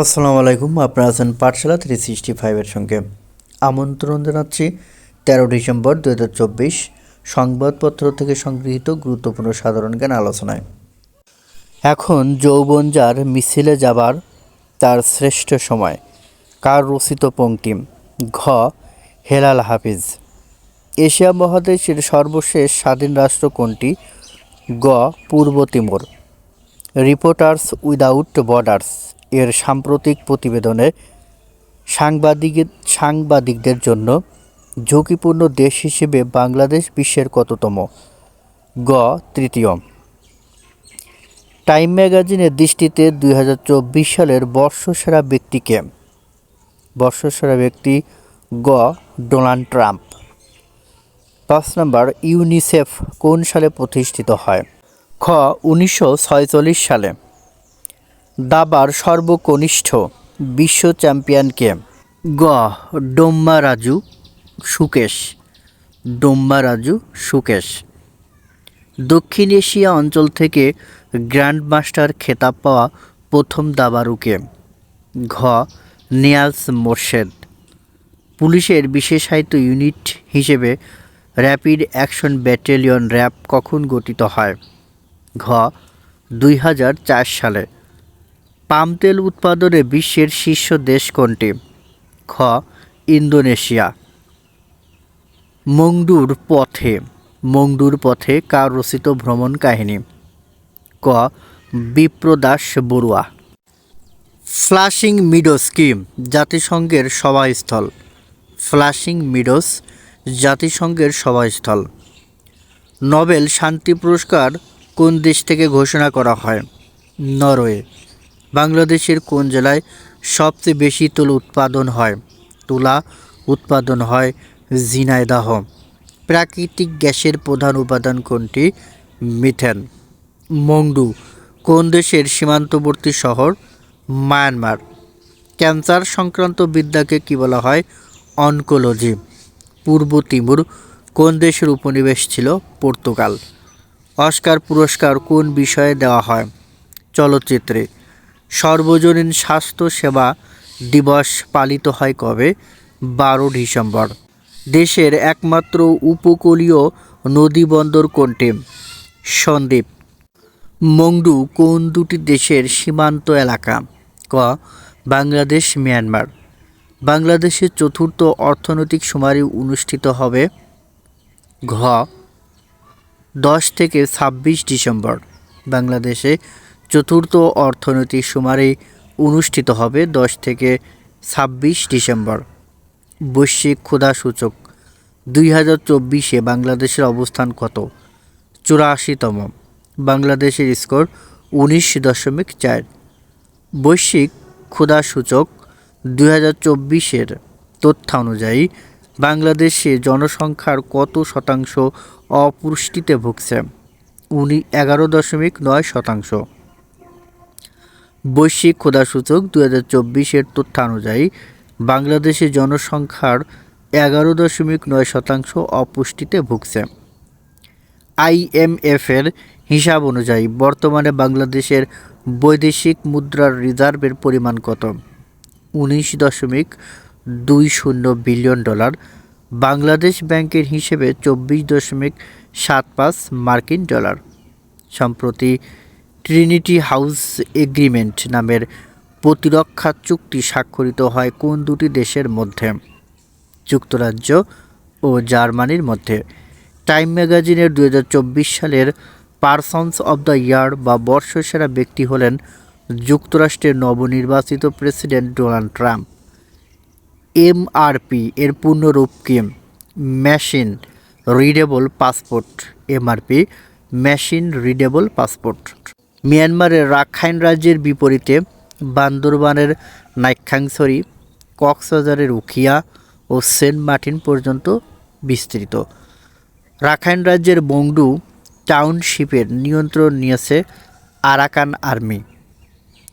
আসসালামু আলাইকুম, আপনারা আছেন পাঠশালা থ্রি সিক্সটি ফাইভের সঙ্গে। আমন্ত্রণ জানাচ্ছি তেরো ডিসেম্বর দু হাজার চব্বিশ সংবাদপত্র থেকে সংগৃহীত গুরুত্বপূর্ণ সাধারণ জ্ঞান আলোচনায়। এখন যৌবন যার মিছিলে যাবার তার শ্রেষ্ঠ সময়। কার রচিত পঙ্ক্তিম? ঘ. হেলাল হাফিজ। এশিয়া মহাদেশের সর্বশেষ স্বাধীন রাষ্ট্র কোনটি? গ. পূর্ব তিমুর। Reporters without borders. এর সাম্প্রতিক প্রতিবেদনে সাংবাদিক সাংবাদিকদের জন্য ঝুঁকিপূর্ণ দেশ হিসেবে বাংলাদেশ বিশ্বের কততম? গ, তৃতীয়। টাইম ম্যাগাজিনের দৃষ্টিতে দুই হাজার চব্বিশ সালের বর্ষসেরা ব্যক্তিকে বর্ষসেরা ব্যক্তি গ, ডোনাল্ড ট্রাম্প। পাঁচ নম্বর, ইউনিসেফ কোন সালে প্রতিষ্ঠিত হয়? খ, উনিশশো সালে। দাবার সর্বকনিষ্ঠ বিশ্ব চ্যাম্পিয়নকে। গ, ডোম্মা রাজু সুকেশ। ডোম্মা রাজু সুকেশ। দক্ষিণ এশিয়া অঞ্চল থেকে গ্র্যান্ড মাস্টার খেতাব পাওয়া প্রথম দাবারুকে। ঘ নিয়াজ মোর্শেদ। পুলিশের বিশেষায়িত ইউনিট হিসেবে র্যাপিড অ্যাকশন ব্যাটালিয়ন র্যাব কখন গঠিত হয়? ঘ, দুই হাজার চার সালে। পাম তেল উৎপাদনে বিশ্বের শীর্ষ দেশ কোনটি? খ, ইন্দোনেশিয়া। মংডুর পথে। মংডুর পথে কার রচিত ভ্রমণ কাহিনী। ক, বিপ্রদাস বড়ুয়া। ফ্লাশিং মিডোস কি? জাতিসংঘের সভাস্থল। ফ্লাশিং মিডোস, জাতিসংঘের সভাস্থল। নোবেল শান্তি পুরস্কার কোন দেশ থেকে ঘোষণা করা হয়? নরওয়ে। বাংলাদেশের কোন জেলায় সবচেয়ে বেশি তুলা উৎপাদন হয়? তুলা উৎপাদন হয় ঝিনাইদহ। প্রাকৃতিক গ্যাসের প্রধান উপাদান কোনটি? মিথেন। মংডু, কোন দেশের সীমান্তবর্তী শহর? মায়ানমার। ক্যান্সার সংক্রান্ত বিদ্যাকে কি বলা হয়? অনকোলজি। পূর্ব তিমুর, কোন দেশের উপনিবেশ ছিল? পর্তুগাল। অস্কার পুরস্কার কোন বিষয়ে দেওয়া হয়? চলচ্চিত্রে। সর্বজনীন স্বাস্থ্য সেবা দিবস পালিত হয় কবে? বারো ডিসেম্বর। দেশের একমাত্র উপকূলীয় নদীবন্দর কোনটি? সন্দ্বীপ। মংডু কোন দুটি দেশের সীমান্ত এলাকা? ক, বাংলাদেশ, মিয়ানমার। বাংলাদেশের চতুর্থ অর্থনৈতিক শুমারি অনুষ্ঠিত হবে ঘ, দশ থেকে ছাব্বিশ ডিসেম্বর। বাংলাদেশে চতুর্থ অর্থনৈতিক শুমারি অনুষ্ঠিত হবে দশ থেকে ছাব্বিশ ডিসেম্বর। বৈশ্বিক ক্ষুধা সূচক, দুই হাজার চব্বিশে বাংলাদেশের অবস্থান কত? চুরাশিতম, বাংলাদেশের স্কোর উনিশ দশমিক চার। বৈশ্বিক ক্ষুধা সূচক, দুই হাজার চব্বিশের তথ্য অনুযায়ী বাংলাদেশে জনসংখ্যার কত শতাংশ অপুষ্টিতে ভুগছে? উনি এগারো দশমিক নয় শতাংশ। বৈশ্বিক ক্ষুধাসূচক দু হাজার চব্বিশের তথ্য অনুযায়ী বাংলাদেশের জনসংখ্যার এগারো দশমিক নয় শতাংশ অপুষ্টিতে ভুগছে। আইএমএফের হিসাব অনুযায়ী বর্তমানে বাংলাদেশের বৈদেশিক মুদ্রার রিজার্ভের পরিমাণ কত? উনিশ দশমিক দুই শূন্য বিলিয়ন ডলার। বাংলাদেশ ব্যাংকের হিসেবে চব্বিশ দশমিক সাত পাঁচ মার্কিন ডলার। সম্প্রতি ট্রিনিটি হাউস এগ্রিমেন্ট নামের প্রতিরক্ষা চুক্তি স্বাক্ষরিত হয় কোন দুটি দেশের মধ্যে? যুক্তরাজ্য ও জার্মানির মধ্যে। টাইম ম্যাগাজিনের দু হাজার চব্বিশ সালের পারসনস অব দ্য ইয়ার বা বর্ষসেরা ব্যক্তি হলেন যুক্তরাষ্ট্রের নবনির্বাচিত প্রেসিডেন্ট ডোনাল্ড ট্রাম্প। এমআরপি এর পূর্ণরূপ কি? Machine readable passport MRP machine readable passport মিয়ানমারের রাখাইন রাজ্যের বিপরীতে বান্দরবানের নাইক্ষাংছড়ি কক্সবাজারের উখিয়া ও সেন্ট মার্টিন পর্যন্ত বিস্তৃত। রাখাইন রাজ্যের বংডু টাউনশিপের নিয়ন্ত্রণ নিয়েছে আরাকান আর্মি।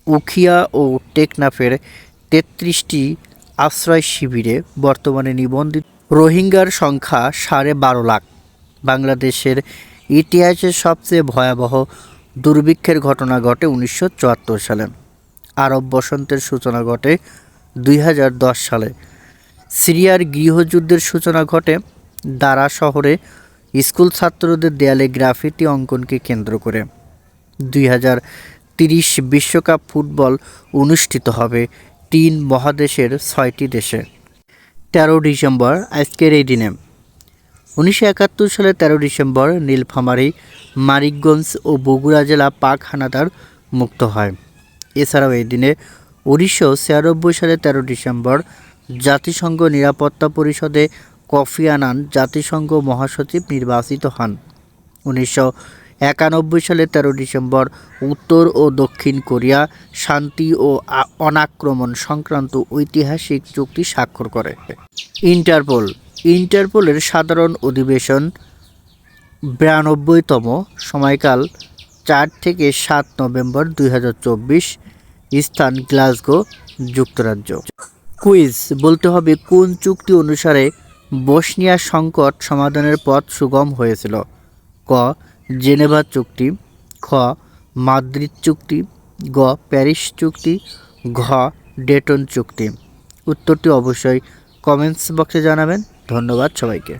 উখিয়া ও টেকনাফের তেত্রিশটি আশ্রয় শিবিরে বর্তমানে নিবন্ধিত। রোহিঙ্গার সংখ্যা সাড়ে বারো লাখ। বাংলাদেশের ইতিহাসের সবচেয়ে ভয়াবহ দুর্ভিক্ষের ঘটনা ঘটে উনিশশো চুয়াত্তর সালে। আরব বসন্তের সূচনা ঘটে দুই হাজার দশ সালে। সিরিয়ার গৃহযুদ্ধের সূচনা ঘটে দারা শহরে স্কুল ছাত্রদের দেয়ালে গ্রাফিতি অঙ্কনকে কেন্দ্র করে। দুই হাজার তিরিশ বিশ্বকাপ ফুটবল অনুষ্ঠিত হবে তিন মহাদেশের ছয়টি দেশে। তেরো ডিসেম্বর, আজকের এই দিনে। উনিশশো একাত্তর সালে তেরো ডিসেম্বর নীলফামারী, মানিকগঞ্জ ও বগুড়া জেলা পাক হানাদার মুক্ত হয়। এছাড়াও এই দিনে উনিশশো ছিয়ানব্বই সালে তেরো ডিসেম্বর জাতিসংঘ নিরাপত্তা পরিষদে কফি আনান জাতিসংঘ মহাসচিব নির্বাচিত হন। উনিশশো একানব্বই সালে তেরো ডিসেম্বর উত্তর ও দক্ষিণ কোরিয়া শান্তি ও অনাক্রমণ সংক্রান্ত ঐতিহাসিক চুক্তি স্বাক্ষর করে। ইন্টারপোল ইন্টারপোলের সাধারণ অধিবেশন বিরানব্বইতম সময়কাল চার থেকে সাত নভেম্বর দুই হাজার চব্বিশ স্থান গ্লাসগো, যুক্তরাজ্য। কুইজ, বলতে হবে কোন চুক্তি অনুসারে বসনিয়া সংকট সমাধানের পথ সুগম হয়েছিল? ক, জেনেভা চুক্তি, খ, মাদ্রিদ চুক্তি, গ, প্যারিস চুক্তি, ঘ, ডেটন চুক্তি। উত্তরটি অবশ্যই কমেন্টস বক্সে জানাবেন। ধন্যবাদ সবাইকে।